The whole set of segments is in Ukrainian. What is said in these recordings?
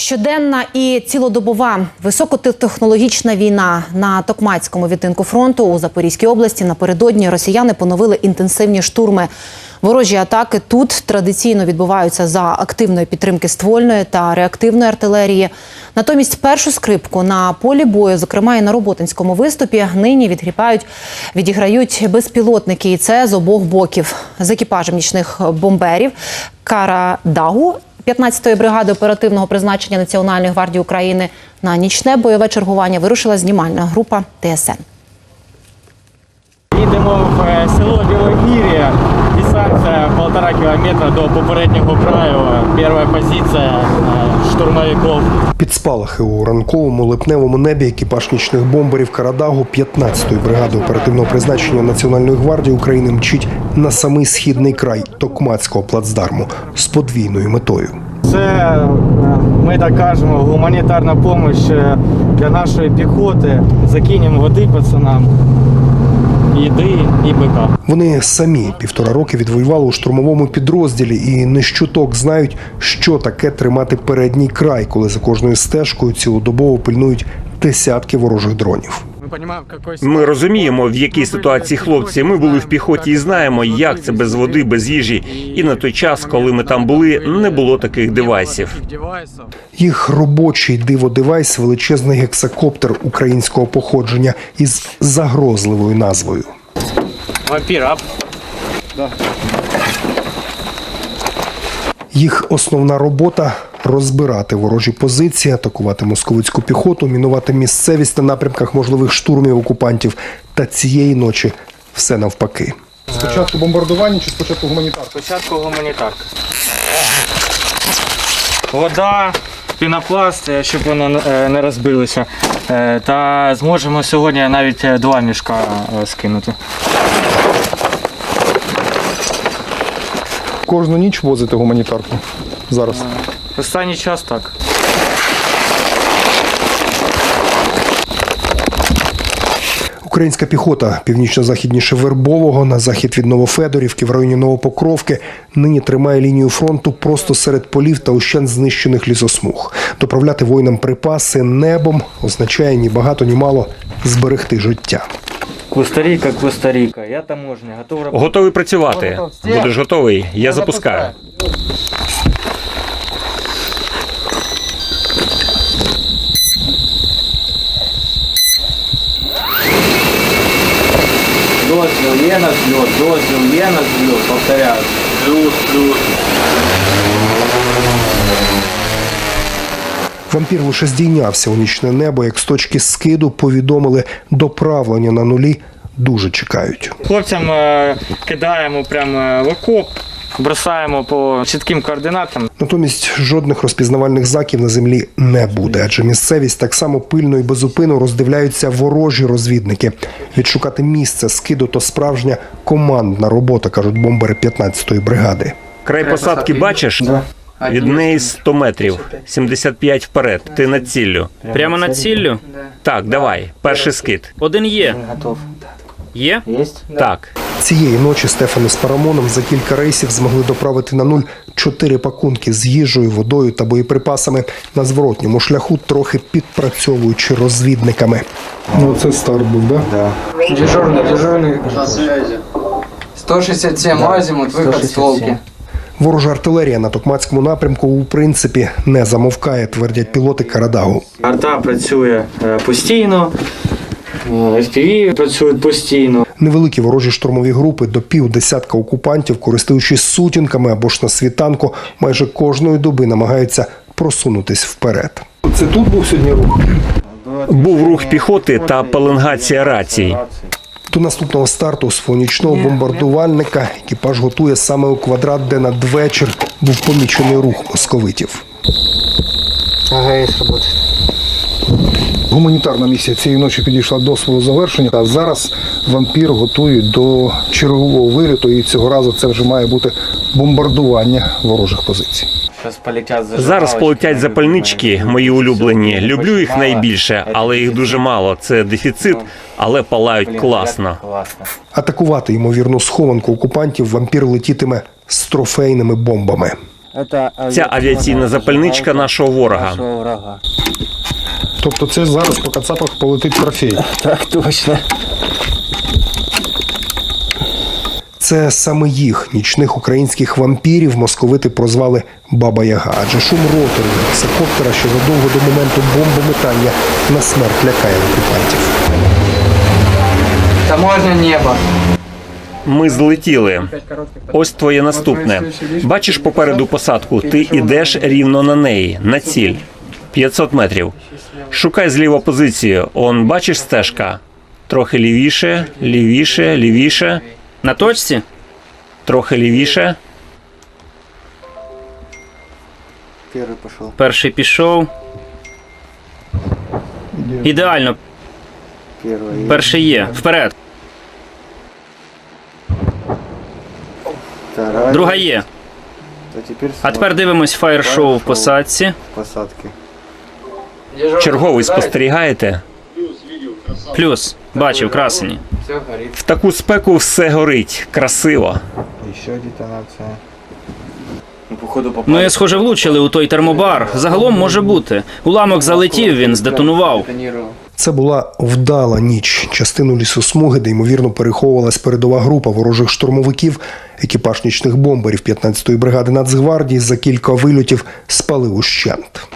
Щоденна і цілодобова високотехнологічна війна на Токмацькому відтинку фронту у Запорізькій області напередодні росіяни поновили інтенсивні штурми. Ворожі атаки тут традиційно відбуваються за активної підтримки ствольної та реактивної артилерії. Натомість першу скрипку на полі бою, зокрема і на роботинському виступі, нині відгрібають, відіграють безпілотники, і це з обох боків з екіпажем нічних бомберів Кара Дагу 15-ї бригади оперативного призначення Національної гвардії України на нічне бойове чергування вирушила знімальна група ТСН. Їдемо в е, село Білогір'я. Дистанція полтора кілометра до попереднього краю. Перша позиція е, штурмовиків. Під спалахи у ранковому липневому небі екіпаж нічних бомберів Карадагу 15-ї бригади оперативного призначення Національної гвардії України мчить на самий східний край Токмацького плацдарму з подвійною метою. Це, е, ми так кажемо, гуманітарна допомога для нашої піхоти. Закинемо води пацанам, їди і бика. Вони самі півтора роки відвоювали у штурмовому підрозділі і не щуток знають, що таке тримати передній край, коли за кожною стежкою цілодобово пильнують десятки ворожих дронів. Ми розуміємо, який Ми розуміємо, в якій ситуації хлопці. Ми були в піхоті і знаємо, як це без води, без їжі. І на той час, коли ми там були, не було таких девайсів. Їх робочий диво-девайс величезний гексакоптер українського походження із загрозливою назвою. Вампір, ап. Їх основна робота розбирати ворожі позиції, атакувати московицьку піхоту, мінувати місцевість на напрямках можливих штурмів окупантів. Та цієї ночі все навпаки. Спочатку бомбардування чи спочатку гуманітарка? Спочатку гуманітарка. Вода, пінопласт, е, щоб воно е, не розбилося. Е, Та зможемо сьогодні навіть два мішка скинути. Кожну ніч возите гуманітарку зараз. Останній час так. Українська піхота північно-західніше Вербового на захід від Новофедорівки в районі Новопокровки нині тримає лінію фронту просто серед полів та ущен знищених лісосмуг. Доправляти воїнам припаси небом означає ні багато, ні мало зберегти життя. Коста-Ріка, Коста-Ріка. Я таможня, готов робити. Готовий працювати. Будеш готовий? Я запускаю. Дозвіл є на зльот, дозвіл є на зльот, повторяю. Плюс, плюс. Вампір лише здійнявся у нічне небо, як з точки скиду повідомили доправлення на нулі. Дуже чекають. Хлопцям е, кидаємо прямо в окоп, бросаємо по чітким координатам. Натомість жодних розпізнавальних знаків на землі не буде, адже місцевість так само пильно і безупинно роздивляються ворожі розвідники. Відшукати місце скиду то справжня командна робота, кажуть бомбери 15-ї бригади. Край посадки бачиш? Від неї 100 метрів, 75 вперед. Ти над ціллю. Прямо над ціллю? Так, давай. Перший скид. Один є. Готов. Є? Єсть? Так. Цієї ночі Стефани з Парамоном за кілька рейсів змогли доправити на нуль чотири пакунки з їжею, водою та боєприпасами на зворотньому шляху, трохи підпрацьовуючи розвідниками. Ну це старт був, так? Да? Дежурный, дежурный. 167 азимут, выход с толки. Ворожа артилерія на Токмацькому напрямку у принципі не замовкає, твердять пілоти Карадагу. Арта працює е, постійно, е, FPV працюють постійно. Невеликі ворожі штурмові групи до пів десятка окупантів, користуючись сутінками або ж на світанку, майже кожної доби намагаються просунутись вперед. Це тут був сьогодні рух? Був рух піхоти та пеленгація рацій. До наступного старту свого нічного бомбардувальника екіпаж готує саме у квадрат, де надвечір був помічений рух московитів. Ага, є робота. Гуманітарна місія цієї ночі підійшла до свого завершення, а зараз вампір готують до чергового виліту, і цього разу це вже має бути бомбардування ворожих позицій. Зараз полетять Зараз полетять запальнички, мої улюблені. Люблю їх найбільше, але їх дуже мало. Це дефіцит, але палають класно. Класно. Атакувати ймовірну схованку окупантів вампір летітиме з трофейними бомбами. Ця авіаційна запальничка нашого ворога. Тобто це зараз по кацапах полетить трофей. Так точно. Це саме їх, нічних українських вампірів, московити прозвали Баба Яга. Адже шум роторів гексакоптера ще задовго до моменту бомбометання на смерть лякає окупантів. Таможня небо. Ми злетіли. Ось твоє наступне. Бачиш попереду посадку. Ти ідеш рівно на неї, на ціль. 500 метрів. Шукай зліва позицію. Он бачиш стежка. Трохи лівіше, лівіше, лівіше, На точці? трохи лівіше. Перший пішов. Перший пішов. Ідеально, Перший. перший є. Вперед. Вторая. Друга є. То тепер А тепер дивимось фаєр-шоу в посадці. посадки. Черговий спостерігаєте? Плюс. Бачив, красені. Все. В таку спеку все горить. Красиво. Ще детонація. Ми, схоже, влучили у той термобар. Загалом може бути. Уламок залетів, він здетонував. Детонировал. Це була вдала ніч. Частину лісосмуги, де ймовірно переховувалась передова група ворожих штурмовиків. Екіпаж нічних бомберів 15-ї бригади Нацгвардії за кілька вильотів спалив ущент.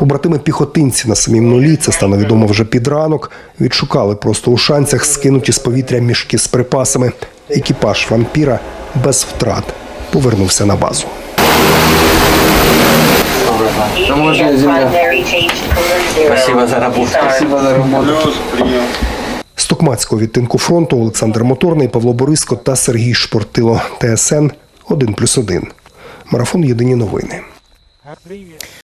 Побратими піхотинці на самім нулі, це стане відомо вже під ранок, відшукали просто у шанцях скинуті з повітря мішки з припасами. Екіпаж вампіра без втрат повернувся на базу. Спасибо за работу. Спасибо за работу. З Токмацького відтинку фронту Олександр Моторний, Павло Бориско та Сергій Шпортило. ТСН 1+,1. Марафон Єдині новини.